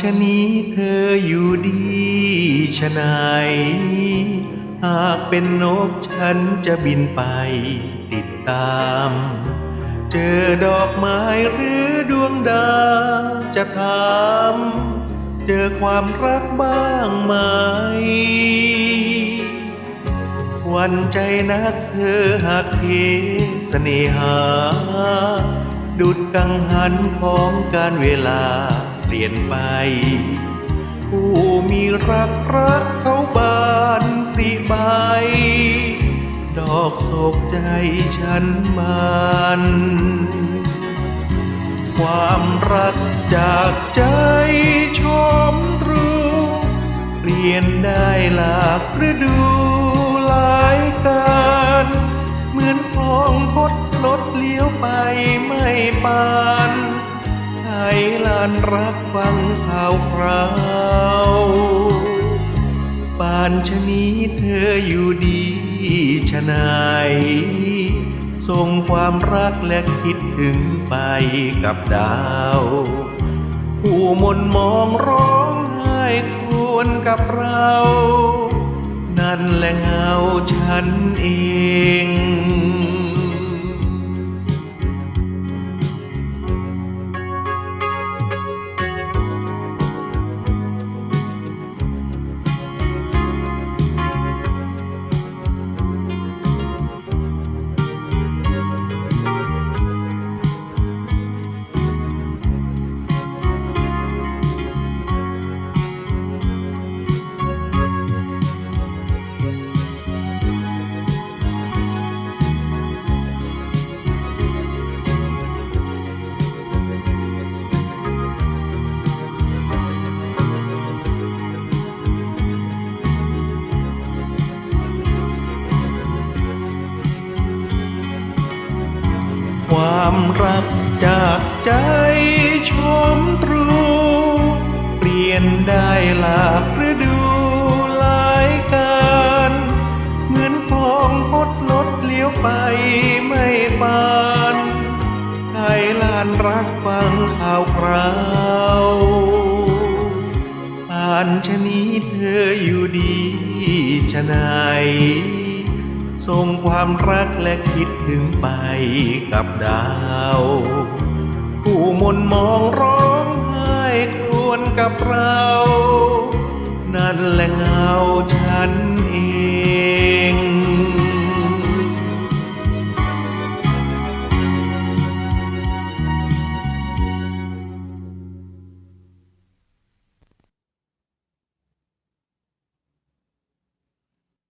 ชะนี้เธออยู่ดีชะไหนหากเป็นนกฉันจะบินไปติดตาม เจอดอกไม้หรือดวงดาวจะถามเจอความรักบ้างไหม วันใจนักเธอหากเทเสน่หา ดุดกังหันของการเวลา เปลี่ยนไป ผู้มีรักรักเขาบานปริใบ ดอกโศกใจฉันบานความรักจากใจชมตรูเปลี่ยนได้หลากฤดูหลายการ เหมือนคลองคดลดเลี้ยวไปไม่ปาน ลานรักฟังข่าวคราวป่านชะนี้เธออยู่ดีชะนายส่งความรักและคิดถึงไปกับดาว ผู้มนมองร้องไห้ควรกับเรา นั่นแหละเงาฉันเอง ความรักจากใจชมตรู เปลี่ยนได้หลากฤดูหลายการเหมือนคลองคดลดเลี้ยวไปไม่ปานไทยลานรักฟังข่าวคราวป่านชะนี้เธออยู่ดีชะนาย ส่งความรักและคิดถึงไปกับดาว ผู้มนมองร้องไห้ครวรกับเรา